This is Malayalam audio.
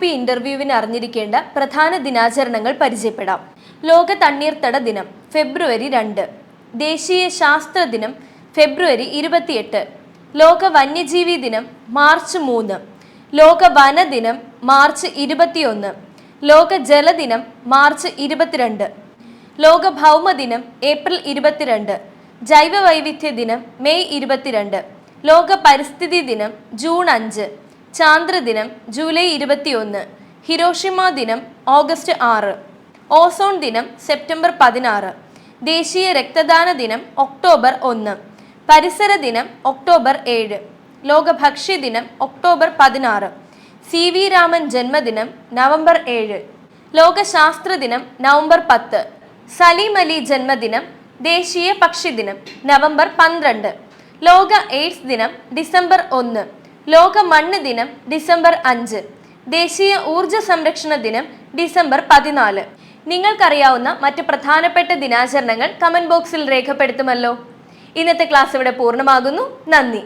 പി ഇന്റർവ്യൂവിന് അറിഞ്ഞിരിക്കേണ്ട പ്രധാന ദിനാചരണങ്ങൾ പരിചയപ്പെടാം. ലോക തണ്ണീർത്തട ദിനം ഫെബ്രുവരി രണ്ട്. ദേശീയ ശാസ്ത്ര ദിനം ഫെബ്രുവരി ഇരുപത്തിയെട്ട്. ലോക വന്യജീവി ദിനം മാർച്ച് മൂന്ന്. ലോക വന ദിനം മാർച്ച് ഇരുപത്തിയൊന്ന്. ലോക ജലദിനം മാർച്ച് ഇരുപത്തിരണ്ട്. ലോക ഭൗമദിനം ഏപ്രിൽ ഇരുപത്തിരണ്ട്. ജൈവ വൈവിധ്യ ദിനം മെയ് ഇരുപത്തിരണ്ട്. ലോക പരിസ്ഥിതി ദിനം ജൂൺ അഞ്ച്. ചാന്ദ്രദിനം ജൂലൈ ഇരുപത്തിയൊന്ന് ഹിരോഷിമ ദിനം ഓഗസ്റ്റ് ആറ് ഓസോൺ ദിനം സെപ്റ്റംബർ പതിനാറ് ദേശീയ രക്തദാന ദിനം ഒക്ടോബർ ഒന്ന് പരിസര ദിനം ഒക്ടോബർ ഏഴ് ലോക ഭക്ഷ്യ ദിനം ഒക്ടോബർ പതിനാറ് സി വി രാമൻ ജന്മദിനം നവംബർ ഏഴ് ലോക ശാസ്ത്ര ദിനം നവംബർ പത്ത് സലീം അലി ജന്മദിനം ദേശീയ പക്ഷി ദിനം നവംബർ പന്ത്രണ്ട് ലോക എയ്ഡ്സ് ദിനം ഡിസംബർ ഒന്ന് ലോക മണ്ണ് ദിനം ഡിസംബർ അഞ്ച്. ദേശീയ ഊർജ സംരക്ഷണ ദിനം ഡിസംബർ പതിനാല്. നിങ്ങൾക്കറിയാവുന്ന മറ്റ് പ്രധാനപ്പെട്ട ദിനാചരണങ്ങൾ കമന്റ് ബോക്സിൽ രേഖപ്പെടുത്തുമല്ലോ. ഇന്നത്തെ ക്ലാസ് ഇവിടെ പൂർണമാകുന്നു. നന്ദി.